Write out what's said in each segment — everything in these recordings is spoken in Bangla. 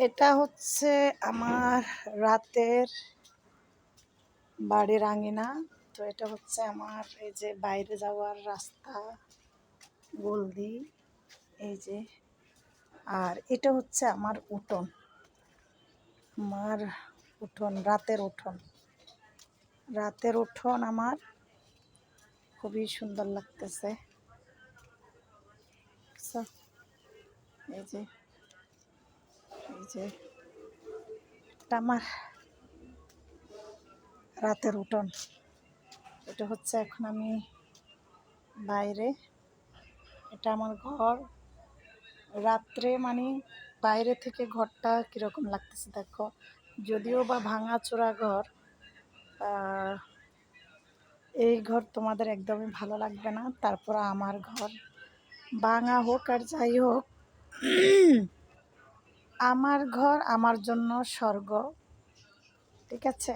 এটা হচ্ছে আমার রাতের বাড়ির আঙিনা। তো এটা হচ্ছে আমার এই যে বাইরে যাওয়ার রাস্তা, গোলদি, এই যে। আর এটা হচ্ছে আমার উঠোন আমার উঠোন, রাতের উঠোন। রাতের উঠোন আমার খুবই সুন্দর লাগতেছে। এই যে। এই যে আমার রাতের উঠোন। এটা হচ্ছে এখন আমি বাইরে। এটা আমার ঘর। রাত্রে মানে বাইরে থেকে ঘরটা কীরকম লাগতেছে দেখো। যদিও বা ভাঙাচোরা ঘর এই ঘর তোমাদের একদমই ভালো লাগবে না। তারপর আমার ঘর। ভাঙা হোক আর যাই হোক আমার ঘর আমার জন্য স্বর্গ। ঠিক আছে?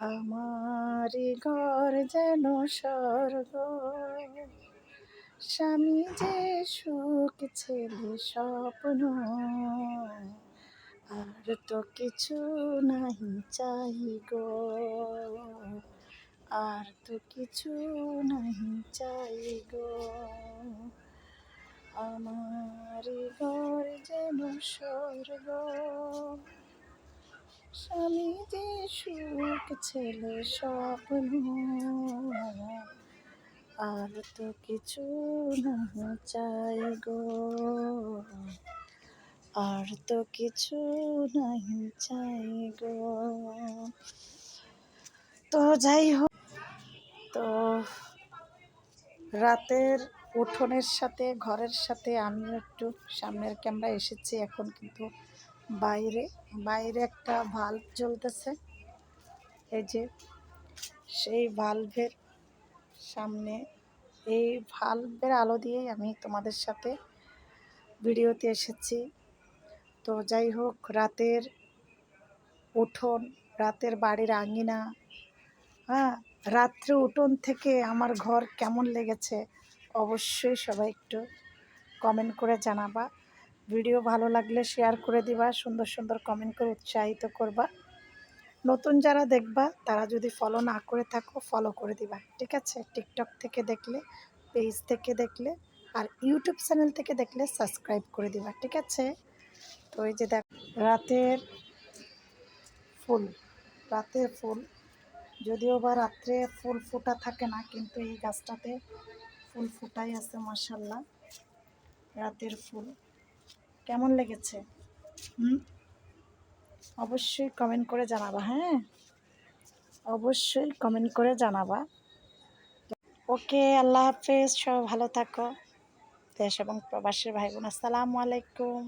আমার ঘর যেন স্বর্গ। স্বামী যে সুখ ছেলে স্বপ্ন। আর তো কিছু নাহি চাই গো। আর তো কিছু নাহি চাই গো। আমার ঘর যেন স্বর্গ। স্বামী যে সুখ, ছেলে স্বপ্ন। আর তো কিছু না চাই গো। আর তো কিছু নাহি চাই গো। তো যাই হোক, তো রাতের উঠোনের সাথে, ঘরের সাথে আমিও একটু সামনের ক্যামেরা এসেছি এখন কিন্তু বাইরে বাইরে একটা ভাল্ব জ্বলতেছে। এই যে সেই ভাল্বের সামনে, এই ভাল্বের আলো দিয়েই আমি তোমাদের সাথে ভিডিওতে এসেছি। তো যাই হোক, রাতের উঠোন, রাতের বাড়ির আঙিনা হ্যাঁ রাত্রে উঠোন থেকে আমার ঘর কেমন লেগেছে অবশ্যই সবাই একটু কমেন্ট করে জানাবা। ভিডিও ভালো লাগলে শেয়ার করে দিবা, সুন্দর সুন্দর কমেন্ট করে উৎসাহিত করবা। নতুন যারা দেখবা, তারা যদি ফলো না করে থাকো ফলো করে দিবা। ঠিক আছে? টিকটক থেকে দেখলে পেজ থেকে দেখলে, আর ইউটিউব চ্যানেল থেকে দেখলে সাবস্ক্রাইব করে দিবা। ঠিক আছে? তো এই যে দেখ, রাতের ফুল রাতের ফুল। যদিও বা রাত্রে ফুল ফোটা থাকে না, কিন্তু এই গাছটাতে ফুল ফুটাই আছে মাসাল্লাহ রাতের ফুল। কেমন লেগেছে? হুম? অবশ্যই কমেন্ট করে জানাবা হ্যাঁ? অবশ্যই কমেন্ট করে জানাবা। ওকে, আল্লাহ হাফেজ। সব ভালো থাকো। দেশ এবং প্রবাসের ভাই বোন আসসালামু আলাইকুম।